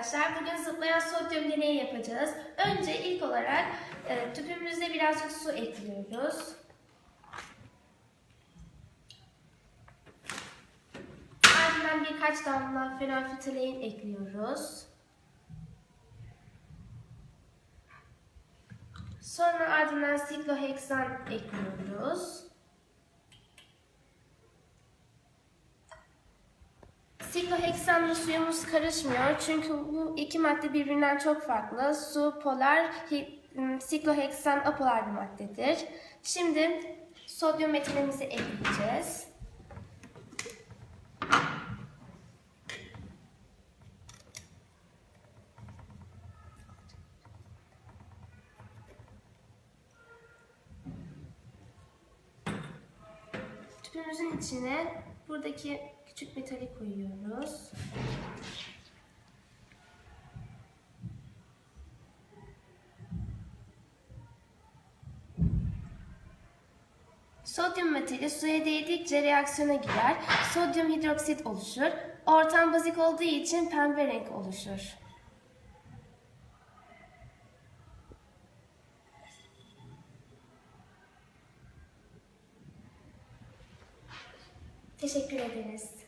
arkadaşlar. Bugün zıplayan sodyum deneyi yapacağız. Önce ilk olarak e, tüpümüze birazcık su ekliyoruz. Ardından birkaç damla fenolfitalein ekliyoruz. Sonra ardından sikloheksan ekliyoruz. Sikloheksanla suyumuz karışmıyor çünkü bu iki madde birbirinden çok farklı. Su polar, ım, sikloheksan apolar bir maddedir. Şimdi sodyum metilimizi ekleyeceğiz. Tüpümüzün içine buradaki küçük metali koyuyoruz. Sodyum metali suya değdikçe reaksiyona girer. Sodyum hidroksit oluşur. Ortam bazik olduğu için pembe renk oluşur. Teşekkür ederiz.